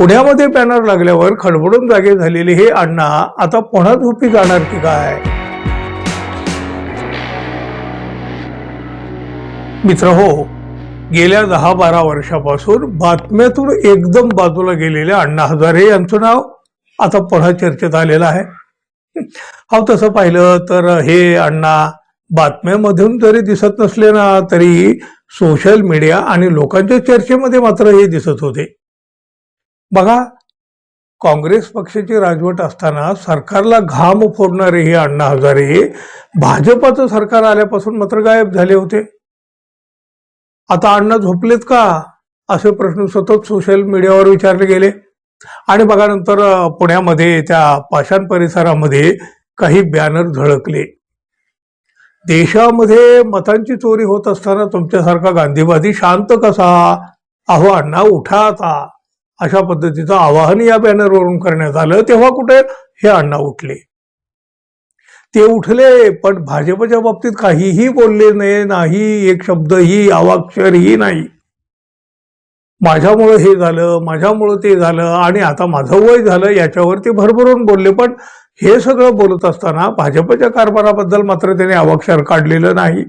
पुण्यामध्ये बॅनर लागल्यावर खडबडून जागे झालेले हे अण्णा आता पुन्हा झोपी जाणार की काय? मित्र हो गेल्या दहा बारा वर्षापासून बातम्यातून एकदम बाजूला गेलेल्या अण्णा हजारे यांचं नाव आता पुन्हा चर्चेत आलेलं आहे. हा तसं पाहिलं तर हे अण्णा बातम्यामधून जरी दिसत नसले ना तरी सोशल मीडिया आणि लोकांच्या चर्चेमध्ये मात्र हे दिसत होते. बघा काँग्रेस पक्षाची राजवट असताना सरकारला घाम फोडणारे हे अण्णा हजारे भाजपाचं सरकार आल्यापासून मात्र गायब झाले होते. आता अण्णा झोपलेत का? असे प्रश्न सतत सोशल मीडियावर विचारले गेले. आणि बघा नंतर पुण्यामध्ये त्या पाषाण परिसरामध्ये काही बॅनर झळकले. देशामध्ये मतांची चोरी होत असताना तुमच्यासारखा गांधीवादी शांत कसा? अहो अण्णा उठा आता. अशा पद्धतीचं आवाहन या बॅनरवरून करण्यात आलं. तेव्हा कुठे? हे अण्णा उठले. ते उठले पण भाजपच्या बाबतीत काहीही बोलले नाही नाही एक शब्दही अवाक्षरही नाही. माझ्यामुळं हे झालं माझ्यामुळं ते झालं आणि आता माझं वय झालं याच्यावर ते भरभरून बोलले. पण हे सगळं बोलत असताना भाजपच्या कारभाराबद्दल मात्र त्याने अवाक्षर काढलेलं नाही.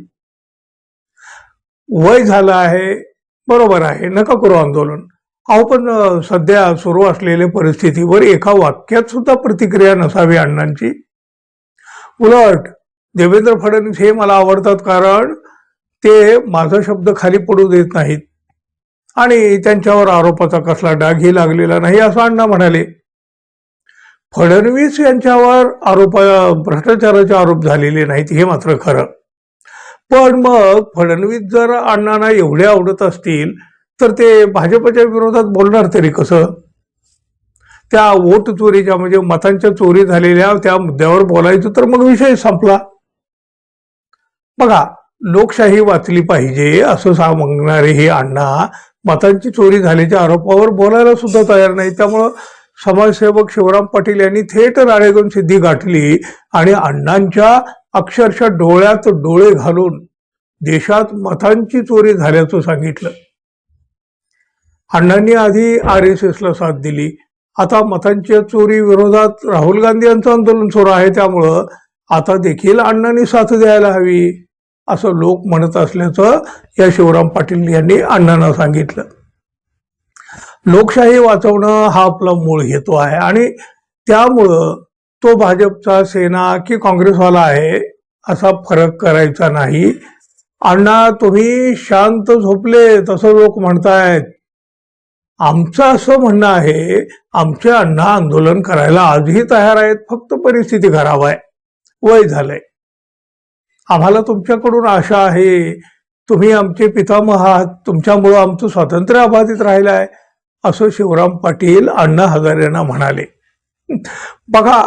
वय झालं आहे बरोबर आहे नका करू आंदोलन. अहो पण सध्या सुरू असलेल्या परिस्थितीवर एका वाक्यात सुद्धा प्रतिक्रिया नसावी अण्णांची. उलट देवेंद्र फडणवीस हे मला आवडतात कारण ते माझा शब्द खाली पडू देत नाहीत. आणि त्यांच्यावर आरोपाचा कसला डागही लागलेला नाही असं अण्णा म्हणाले. फडणवीस यांच्यावर आरोप भ्रष्टाचाराचे आरोप झालेले नाहीत हे मात्र खरं. पण मग फडणवीस जर अण्णांना एवढे आवडत असतील तर ते भाजपच्या विरोधात बोलणार तरी कसं? त्या वोट चोरीच्या म्हणजे मतांच्या चोरी झालेल्या त्या मुद्द्यावर बोलायचं तर मग विषय संपला. बघा लोकशाही वाचली पाहिजे असं सांगणारे हे अण्णा मतांची चोरी झाल्याच्या आरोपावर बोलायला सुद्धा तयार नाही त्यामुळं समाजसेवक शिवराम पाटील यांनी थेट राळेगण सिद्धी गाठली आणि अण्णांच्या अक्षरशः डोळ्यात डोळे घालून देशात मतांची चोरी झाल्याचं सांगितलं. अण्णांनी आधी आर एस एसला साथ दिली. आता मतांच्या चोरी विरोधात राहुल गांधी यांचं आंदोलन सुरू आहे त्यामुळं आता देखील अण्णांनी साथ द्यायला हवी असं लोक म्हणत असल्याचं या शिवराम पाटील यांनी अण्णांना सांगितलं. लोकशाही वाचवणं हा आपला मूळ हेतू आहे आणि त्यामुळं तो भाजपचा सेना की काँग्रेसवाला आहे असा फरक करायचा नाही. अण्णा तुम्ही शांत झोपले तसं लोक म्हणतायत. आमचं असं म्हणणं आहे आमचे अण्णा आंदोलन करायला आजही तयार आहेत फक्त परिस्थिती खराब आहे. वय झालंय. आम्हाला तुमच्याकडून आशा आहे तुम्ही आमचे पितामह आहात तुमच्यामुळं आमचं स्वातंत्र्य अबाधित राहिलं आहे असं शिवराम पाटील अण्णा हजारेंना म्हणाले. बघा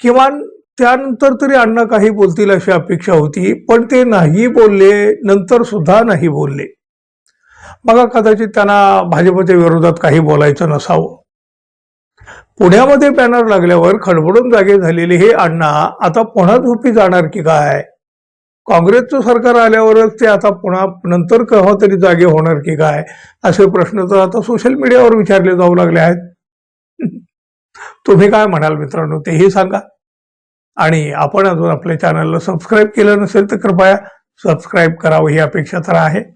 किमान त्यानंतर तरी अण्णा काही बोलतील अशी अपेक्षा होती पण ते नाही बोलले नंतर सुद्धा नाही बोलले. बघा कदाचित त्यांना भाजपच्या विरोधात काही बोलायचं नसावं. पुण्यामध्ये बॅनर लागल्यावर खडबडून जागे झालेले हे अण्णा आता पुन्हा झोपी जाणार की काय? काँग्रेसचं सरकार आल्यावरच ते आता पुन्हा नंतर केव्हा तरी जागे होणार की काय? असे प्रश्न तर आता सोशल मीडियावर विचारले जाऊ लागले आहेत. तुम्ही काय म्हणाल मित्रांनो तेही सांगा. आणि आपण अजून आपल्या चॅनलला सबस्क्राईब केलं नसेल तर कृपया सबस्क्राईब करावं ही अपेक्षा तर आहे.